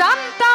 জানতাম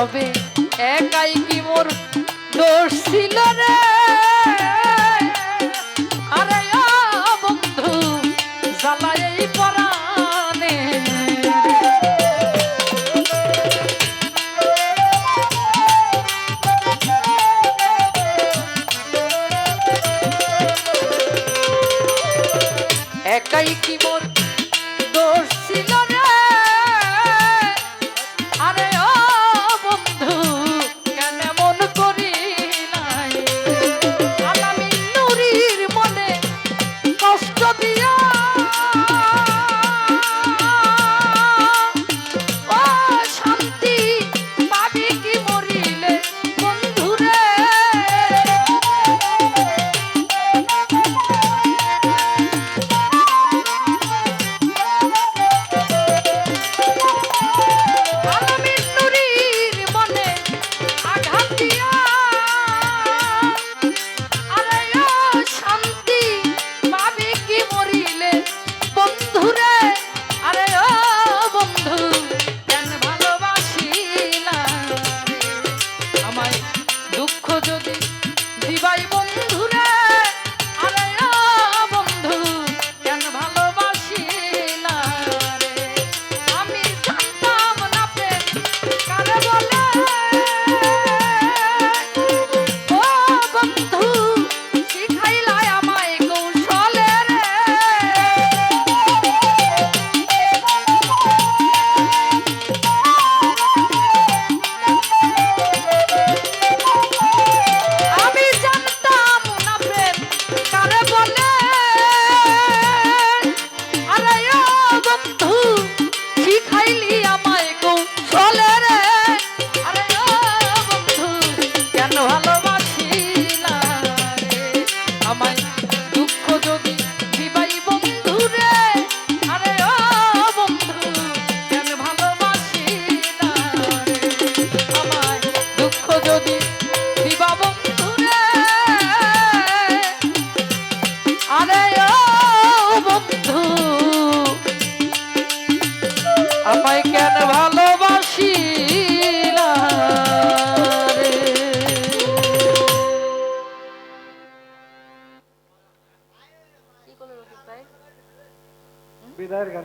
তবে একাই কি মোর দোষ ছিল রে? আরে বন্ধু পরানে একাই কি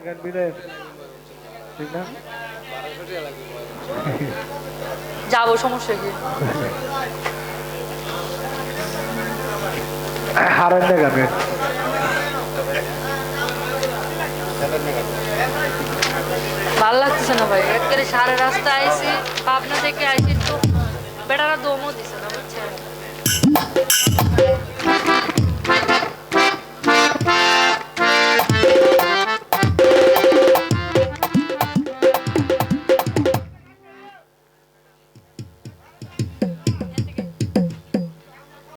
গান বিলের ঠিক না? যাব সমস্যা কি? হারান্না গাবেন ভালো লাগতেছে না ভাই। একবারে সারা রাস্তা আইসি পাবনা থেকে আইসি তো বেটারা দমও দিছে না বুঝছেন?